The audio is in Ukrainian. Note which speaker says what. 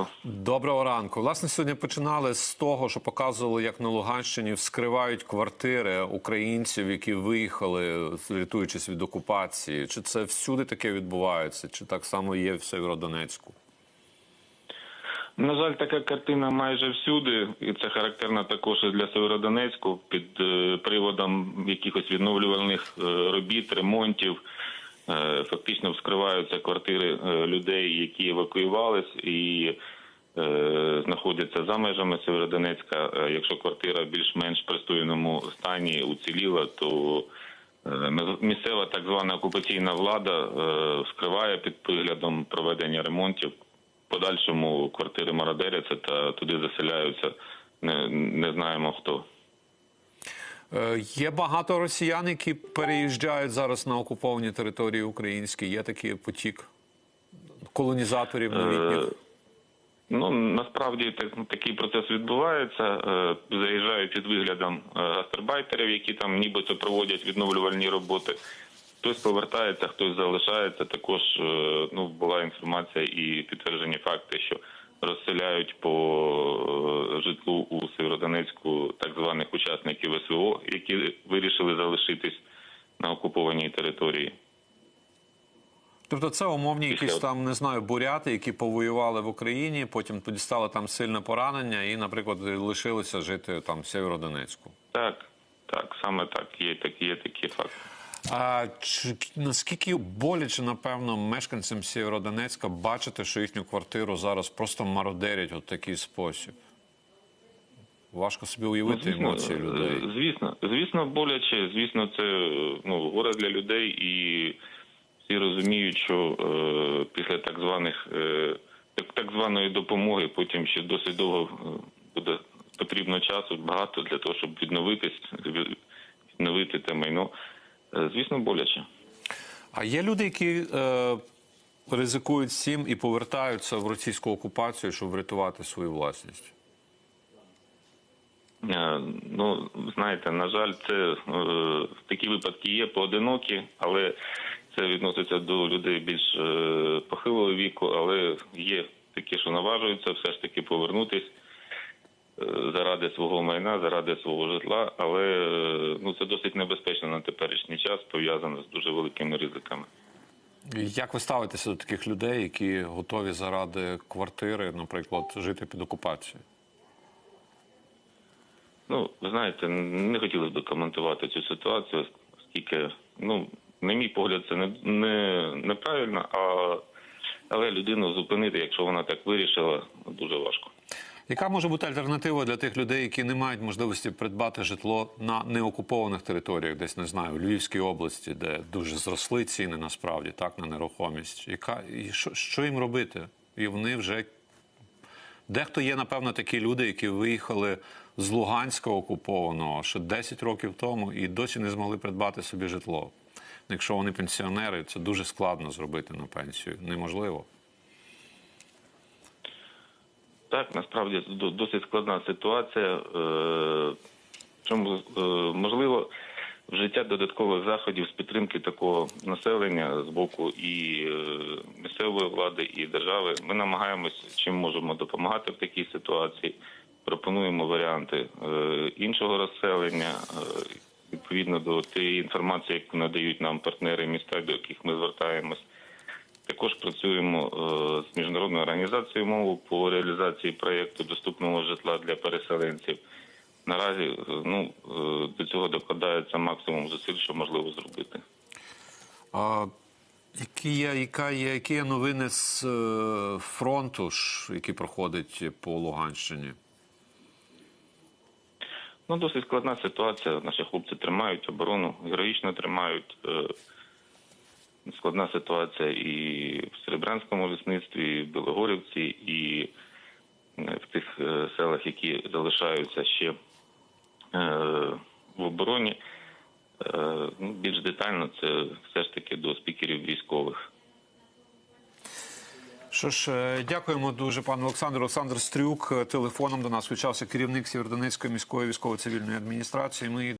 Speaker 1: ранку.
Speaker 2: Доброго ранку. Власне, сьогодні починали з того, що показували, як на Луганщині вскривають квартири українців, які виїхали, рятуючись від окупації. Чи це всюди таке відбувається, чи так само є в Сєвєродонецьку?
Speaker 1: На жаль, така картина майже всюди, і це характерно також і для Северодонецьку під е, приводом якихось відновлювальних е, робіт, ремонтів. Е, Фактично вскриваються квартири е, людей, які евакуювались і е, знаходяться за межами Северодонецька. Якщо квартира в більш-менш пристойному стані уціліла, то місцева так звана окупаційна влада вскриває під приглядом проведення ремонтів. Подальшому квартири мародеряться та туди заселяються. Не, не знаємо хто.
Speaker 2: Е, Є багато росіян, які переїжджають зараз на окуповані території українські. Є такий потік колонізаторів новітніх.
Speaker 1: Е, Ну насправді так, такий процес відбувається. Е, Заїжджають під виглядом гастарбайтерів, які там нібито проводять відновлювальні роботи. Хтось повертається, хтось залишається. Також ну була інформація і підтверджені факти, що розселяють по е, житлу у Сєвєродонецьку так званих учасників СВО, які вирішили залишитись на окупованій території.
Speaker 2: Тобто це умовні якісь там, не знаю, буряти, які повоювали в Україні, потім тоді стало там сильне поранення, і, наприклад, лишилися жити там в Сєвєродонецьку.
Speaker 1: Так, так, саме так. Є такі, є такі факти.
Speaker 2: А чи наскільки боляче, напевно, мешканцям Сєвєродонецька бачити, що їхню квартиру зараз просто мародерять у такий спосіб? Важко собі уявити емоції
Speaker 1: е,
Speaker 2: людей.
Speaker 1: Звісно, звісно, боляче. Звісно, це е, ну горе для людей, і всі розуміють, що е, після так званих е, так, так званої допомоги потім ще досить довго е, буде потрібно часу багато для того, щоб відновитись, відновити те майно. Е, Звісно, боляче.
Speaker 2: А є люди, які е, ризикують всім і повертаються в російську окупацію, щоб врятувати свою власність.
Speaker 1: Е, Ну, знаєте, на жаль, це е, такі випадки є поодинокі, але це відноситься до людей більш е, похилого віку, але є такі, що наважуються все ж таки повернутись заради свого майна, заради свого житла, але е, ну це досить небезпечно на теперішній час, пов'язано з дуже великими ризиками.
Speaker 2: Як ви ставитеся до таких людей, які готові заради квартири, наприклад, жити під окупацією?
Speaker 1: Ну, ви знаєте, не хотілося б коментувати цю ситуацію, оскільки, ну, на мій погляд, це не, не неправильно, а, але людину зупинити, якщо вона так вирішила, дуже важко.
Speaker 2: Яка може бути альтернатива для тих людей, які не мають можливості придбати житло на неокупованих територіях, десь не знаю, в Львівській області, де дуже зросли ціни насправді так на нерухомість? Яка і що, що їм робити? І вони вже дехто є, напевно, такі люди, які виїхали з Луганська окупованого ще 10 років тому і досі не змогли придбати собі житло. Якщо вони пенсіонери, це дуже складно зробити на пенсію. Неможливо.
Speaker 1: Так, насправді досить складна ситуація. Е, Чому е, можливо вжиття додаткових заходів з підтримки такого населення з боку і е, місцевої влади, і держави. Ми намагаємось чим можемо допомагати в такій ситуації. Пропонуємо варіанти іншого розселення відповідно до тієї інформації, яку надають нам партнери міста, до яких ми звертаємось. Також працюємо е, з міжнародною організацією мову по реалізації проєкту доступного житла для переселенців. Наразі е, ну, е, до цього докладається максимум зусиль, що можливо зробити.
Speaker 2: А які є, яка є, які є новини з фронту, який проходить по Луганщині?
Speaker 1: Ну, досить складна ситуація. Наші хлопці тримають оборону, героїчно тримають. Складна ситуація і в Серебрянському лісництві, і в Білогорівці, і е, в тих е, селах, які залишаються ще е, в обороні. Ну, більш детально це все ж таки до спікерів військових.
Speaker 2: Що ж, дякуємо дуже, пане Олександр. Олександр Стрюк телефоном до нас включався керівник Сєвєродонецької міської військово-цивільної адміністрації. Ми